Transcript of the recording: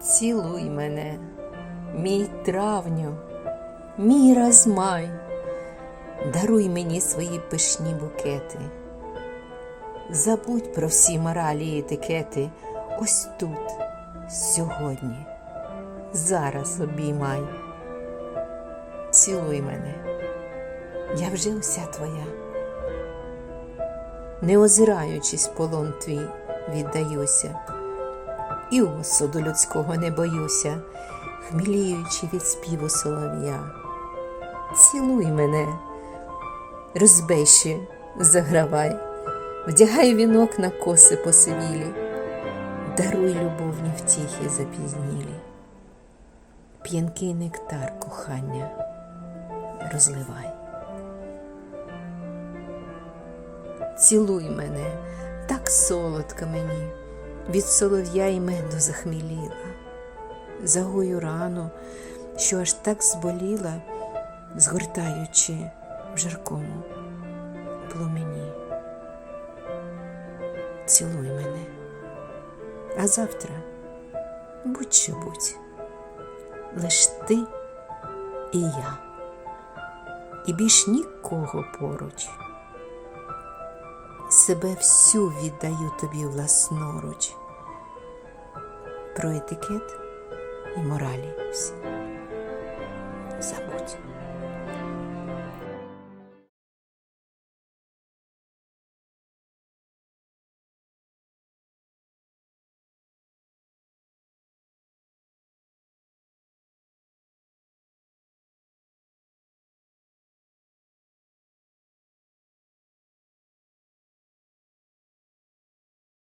Цілуй мене, мій травню, мій розмай, даруй мені свої пишні букети. Забудь про всі моралі і етикети ось тут, сьогодні, зараз обіймай. Цілуй мене, я вже уся твоя. Не озираючись, полон твій віддаюся, і осуду людського не боюся, хміліючи від співу солов'я. Цілуй мене, розбещи, загравай, вдягай вінок на коси посивілі, даруй любовні втіхи запізнілі, п'янкий нектар кохання розливай. Цілуй мене, так солодко мені, від солов'я й меду захміліла, загою рану, що аж так зболіла, згортаючи в жаркому пломені. Цілуй мене, а завтра будь-що будь, лиш ти і я, і більш нікого поруч себе всю віддаю тобі власноруч. Про етикет і моралі всі. Забудь.